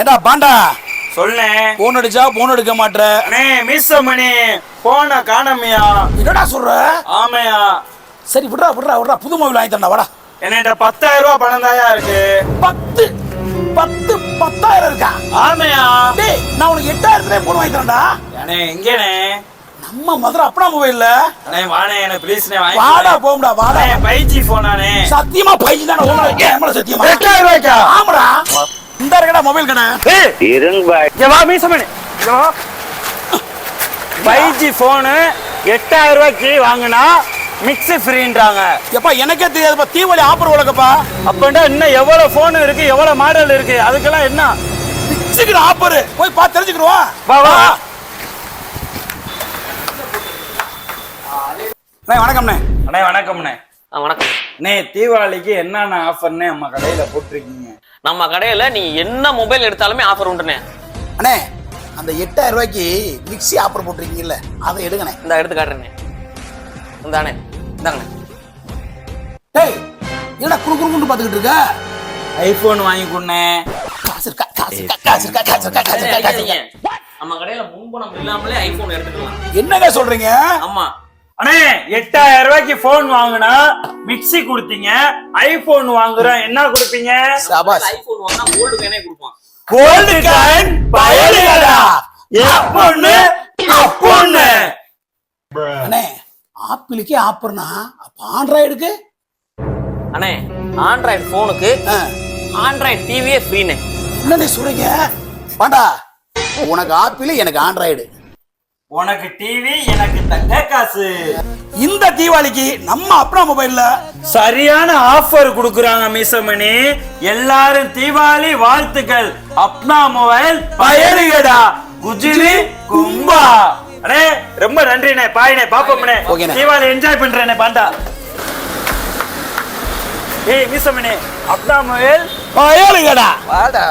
ஏண்டா பாண்டா. சொல்லேன் போன் அடிச்சா போன் எடுக்க மாட்ற. அண்ணே மிஸ்ஸமணி போன காணமையா? என்னடா சொல்ற? ஆமையா? சரி விட்றா விட்றா விட்றா. புது மொபைல் வாங்கி தரேன்டா வாடா. என்கிட்ட பத்தாயிரம் ரூபாய் பணம் தாயா இருக்கு? பத்து பத்து பத்தாயிரம் இருக்கா? ஆமையா? டேய் நான் உனக்கு எட்டாயிரத்துல போன் வாங்கி தரேன்டா. அண்ணே எங்கண்ணே நம்ம மதுரை அப்பனா மொபைல்ல அண்ணே வாணே என்ன ப்ளீஸ்ண்ணே வாடா போம்டா வாடா. வாணே ஃபைவ் ஜி போனானே சத்தியமா பையன் தானே உங்களுக்கு ஏன் மேல சத்தியமா? எட்டாயிரம் ரூபாய்க்கா? ஆமாடா. மொபைல் கடை இங்க வா மீசமணி இங்க வா ஃபைவ் ஜி ஃபோனு எட்டாயிரம் ரூபாய்க்கு வாங்கினா மிக்ஸி ஃப்ரீன்றாங்க எப்பா எனக்கே தெரியாதுப்பா. தீபாவளி ஆஃபர் உலகப்பா. அப்பண்டா இன்னும் எவ்வளவு ஃபோன் இருக்கு எவ்வளவு மாடல் இருக்கு அதுக்கெல்லாம் என்ன? சீக்கிரம் ஆஃபர் போய் பார்த்து தெரிஞ்சுக்கிறோம் வா, வா. அண்ணே வணக்கம்ண்ணே. அண்ணே வணக்கம்ண்ணே. வணக்கம். அண்ணே தீபாவளிக்கு என்னென்ன ஆஃபர்னே நம்ம கடையில போட்டிருக்கீங்க? நம்ம கடையில நீ என்ன மொபைல் எடுத்தாலுமே ஆஃபர் உண்டுண்ணே அண்ணே அந்த எட்டாயிரம் ரூபாய்க்கு மிக்ஸி ஆஃபர் போட்டிருக்கீங்கல்ல அதை எடுங்கண்ணே. இந்த எடுத்து காட்டுறேண்ணே இந்தாண்ணே இந்தாங்கண்ணே. டேய் என்னடா குறு குறுன்னு பார்த்துக்கிட்டு இருக்க? ஐபோன் வாங்கி கொடுண்ணே. காசு இருக்கா காசு இருக்கா காசு இருக்கா காசு இருக்கா காசு இருக்கா காசு இருக்கா. நம்ம கடையில முன்பணம் இல்லாமலே ஐபோன் எடுத்துக்கலாம். என்னங்க சொல்றீங்க? ஆமா. அண்ணே எட்டாயிரம் ரூபாய்க்கு போன் வாங்கினா மிக்ஸி கொடுத்தீங்க ஐபோன் வாங்குறோம் என்ன கொடுப்பீங்க? சபாஸ் ஐபோன் வாங்கினா கோல்டு கேனே கொடுப்பான். கோல்டு காயின் பயலுகடா எப்பொண்ணு அப்பொண்ணு அண்ணே ஆப்பிளுக்கே ஆஃபர்னா அப்ப ஆண்ட்ராய்டுக்கு? அண்ணே ஆண்ட்ராய்டு ஃபோனுக்கு ஆண்ட்ராய்டு டிவியே ஃப்ரீண்ணே என்னண்ணே சொல்றீங்க? பாண்டா உனக்கு ஆப்பிள் எனக்கு ஆண்ட்ராய்டு. உனக்கு டிவி எனக்கு தங்க காசு. இந்த தீபாவளிக்கு நம்ம அப்பனா மொபைல்ல சரியான ஆஃபர் கொடுக்குறாங்க மிசமணி. எல்லாரும் தீபாவளி வாழ்த்துக்கள். அப்னா மொபைல் பயலுகடா. குஜிலி கும்பா. அண்ணே ரொம்ப நன்றிண்ணே பாயினே பாப்போம்ண்ணே. தீபாவளி என்ஜாய் பண்றேனே பாண்டா. ஏய் மிசமணி அப்னா மொபைல் பயலுகடா. வாடா.